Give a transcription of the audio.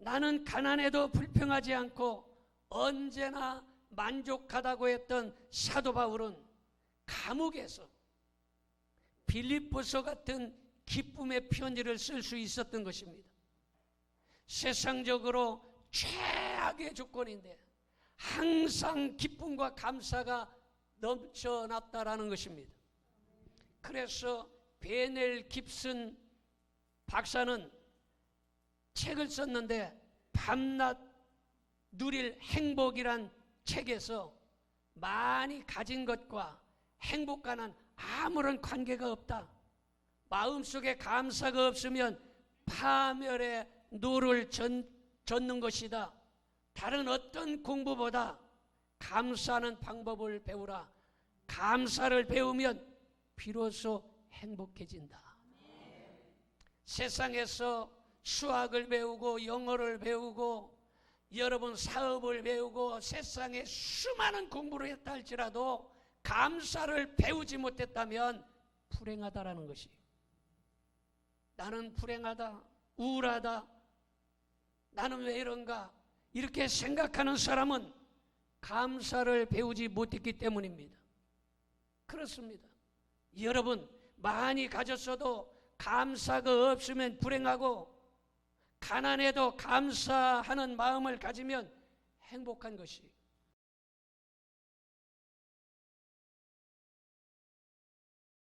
나는 가난해도 불평하지 않고 언제나 만족하다고 했던 사도 바울은 감옥에서 빌립보서 같은 기쁨의 편지를 쓸 수 있었던 것입니다. 세상적으로 최악의 조건인데 항상 기쁨과 감사가 넘쳐났다라는 것입니다. 그래서 베넬 깁슨 박사는 책을 썼는데 밤낮 누릴 행복이란 책에서 많이 가진 것과 행복과는 아무런 관계가 없다. 마음속에 감사가 없으면 파멸의 노를 전, 젓는 것이다. 다른 어떤 공부보다 감사하는 방법을 배우라. 감사를 배우면 비로소 행복해진다. 세상에서 수학을 배우고 영어를 배우고 여러분 사업을 배우고 세상에 수많은 공부를 했다 할지라도 감사를 배우지 못했다면 불행하다라는 것이 나는 불행하다 우울하다 나는 왜 이런가 이렇게 생각하는 사람은 감사를 배우지 못했기 때문입니다. 그렇습니다. 여러분 많이 가졌어도 감사가 없으면 불행하고 가난해도 감사하는 마음을 가지면 행복한 것이